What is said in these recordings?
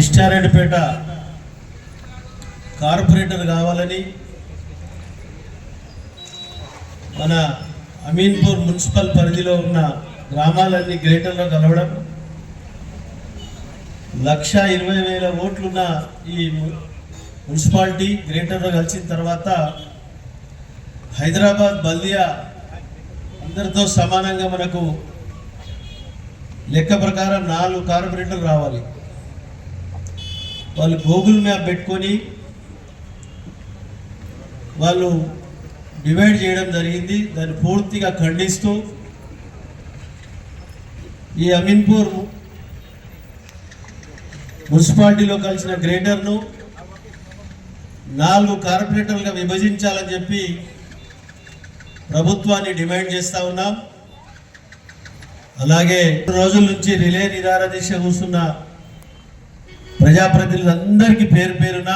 Kistareddypet corporator కావాలని మన Ameenpur municipal పరిధిలో ఉన్న గ్రామాలన్నీ గ్రేటర్లో కలవడం లక్ష ఇరవై వేల ఓట్లున్న ఈ మున్సిపాలిటీ గ్రేటర్లో కలిసిన తర్వాత హైదరాబాద్ బల్దియా అందరితో సమానంగా మనకు లెక్క ప్రకారం నాలుగు కార్పొరేటర్లు రావాలి. వాళ్ళు గూగుల్ మ్యాప్ పెట్టుకొని వాళ్ళు డివైడ్ చేయడం జరిగింది. దాన్ని పూర్తిగా ఖండిస్తూ ఈ అమీన్పూర్ మున్సిపాలిటీలో కలిసిన గ్రేటర్ను నాలుగు కార్పొరేటర్లుగా విభజించాలని చెప్పి ప్రభుత్వాన్ని డిమాండ్ చేస్తూ ఉన్నాం. అలాగే రోజుల నుంచి రిలే నిరార దీక్ష కూర్చున్న ప్రజాప్రతినిధులందరికీ పేరు పేరున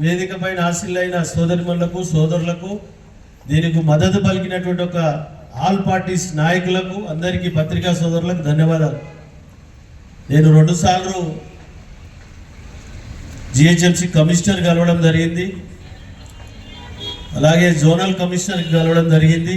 వేదిక పైన ఆశీలైన సోదరిమణులకు సోదరులకు దీనికి మద్దతు పలికినటువంటి ఒక ఆల్ పార్టీస్ నాయకులకు అందరికీ పత్రికా సోదరులకు ధన్యవాదాలు. నేను రెండుసార్లు జిహెచ్ఎంసి కమిషనర్ కలవడం జరిగింది. అలాగే జోనల్ కమిషనర్ కలవడం జరిగింది.